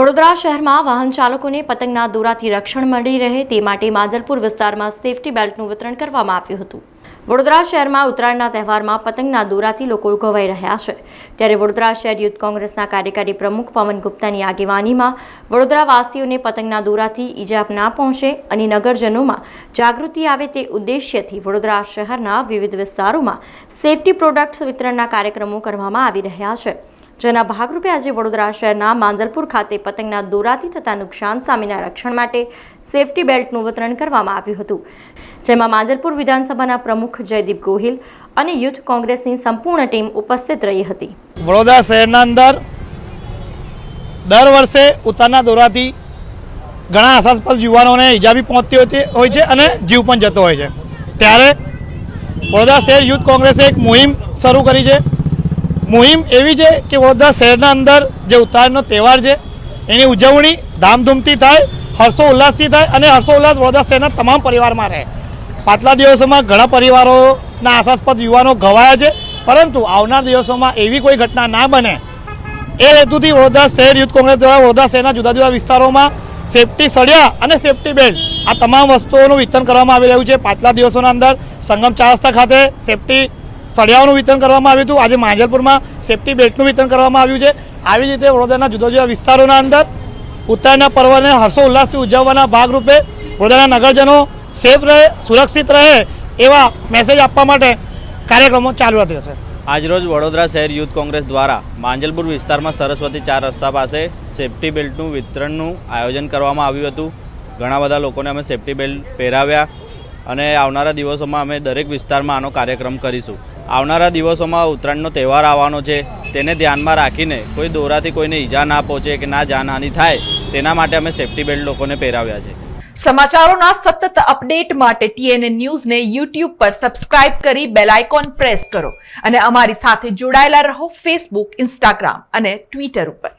વડોદરા શહેરમાં વાહન ચાલકોને પતંગના દોરાથી રક્ષણ મળી રહે તે માટે માજલપુર વિસ્તારમાં સેફટી બેલ્ટનું વિતરણ કરવામાં આવ્યું હતું. વડોદરા શહેરમાં ઉત્તરાયણના તહેવારમાં પતંગના દોરાથી લોકો ઘવાઈ રહ્યા છે. ત્યારે વડોદરા શહેર યુથ કોંગ્રેસના કાર્યકારી પ્રમુખ પવન ગુપ્તાની આગેવાનીમાં વડોદરાવાસીઓને પતંગના દોરાથી ઈજા ના પહોંચે અને નગરજનોમાં જાગૃતિ આવે તે ઉદ્દેશ્યથી વડોદરા શહેરના વિવિધ વિસ્તારોમાં સેફટી પ્રોડક્ટ્સ વિતરણના કાર્યક્રમો કરવામાં આવી રહ્યા છે. જેના ભાગરૂપે આજે વડોદરા શહેરના માંજલપુર ખાતે પતંગના દોરાથી થતા નુકસાન સામેના રક્ષણ માટે સેફટી બેલ્ટનું વિતરણ કરવામાં આવ્યું હતું. જેમાં માંજલપુર વિધાનસભાના પ્રમુખ જયદીપ ગોહિલ અને યુથ કોંગ્રેસની સંપૂર્ણ ટીમ ઉપસ્થિત રહી હતી. વડોદરા શહેરના અંદર દર વર્ષે ઉતારના દોરાથી ઘણા આશાસ્પદ યુવાનોને ઈજા બી પહોંચતી હોતી હોય છે અને જીવ પણ જતો હોય છે. ત્યારે વડોદરા શહેર યુથ કોંગ્રેસે એક મુહિમ શરૂ કરી છે. મુહિમ એવી છે કે વડોદરા શહેરના અંદર જે ઉત્તરાયણનો તહેવાર છે, એની ઉજવણી ધામધૂમથી થાય હર્ષો ઉલ્લાસથી થાય અને હર્ષો ઉલ્લાસ વડોદરા શહેરના તમામ પરિવારમાં રહે. પાછલા દિવસોમાં ઘણા પરિવારોના આશાસ્પદ યુવાનો ઘવાયા છે, પરંતુ આવનાર દિવસોમાં એવી કોઈ ઘટના ના બને. એ હેતુથી વડોદરા શહેર યુથ કોંગ્રેસ દ્વારા વડોદરા શહેરના જુદા જુદા વિસ્તારોમાં સેફટી સળિયા અને સેફટી બેલ્ટ આ તમામ વસ્તુઓનું વિતરણ કરવામાં આવી રહ્યું છે. પાછલા દિવસોના અંદર સંગમ ચાર રસ્તા ખાતે સેફટી સળિયાઓનું વિતરણ કરવામાં આવ્યું હતું. આજે માંજલપુરમાં સેફટી બેલ્ટનું વિતરણ કરવામાં આવ્યું છે. આવી જ રીતે વડોદરાના જુદા જુદા વિસ્તારોના અંદર ઉત્તરાયણના પર્વને હર્ષો ઉલ્લાસથી ઉજવવાના ભાગરૂપે વડોદરાના નગરજનો સેફ રહે, સુરક્ષિત રહે એવા મેસેજ આપવા માટે કાર્યક્રમો ચાલુ રહેશે આજરોજ વડોદરા શહેર યુથ કોંગ્રેસ દ્વારા માંજલપુર વિસ્તારમાં સરસ્વતી ચાર રસ્તા પાસે સેફટી બેલ્ટનું વિતરણનું આયોજન કરવામાં આવ્યું હતું. ઘણા બધા લોકોને અમે સેફટી બેલ્ટ પહેરાવ્યા અને આવનારા દિવસોમાં અમે દરેક વિસ્તારમાં આનો કાર્યક્રમ કરીશું. આવનારા દિવસોમાં ઉત્તરાયણનો તહેવાર આવવાનો છે, તેને ધ્યાનમાં રાખીને કોઈ દોરાથી કોઈને ઈજા ના પહોંચે કે ના જાનહાનિ થાય, તેના માટે અમે સેફટી બેલ્ટ લોકોને પહેરાવ્યા છે. સમાચારોના સતત અપડેટ માટે ટીએનએ ન્યૂઝને યુટ્યુબ પર સબસ્ક્રાઇબ કરી બેલ આઇકોન પ્રેસ કરો અને અમારી સાથે જોડાયેલા રહો ફેસબુક, ઇન્સ્ટાગ્રામ અને ટ્વિટર ઉપર.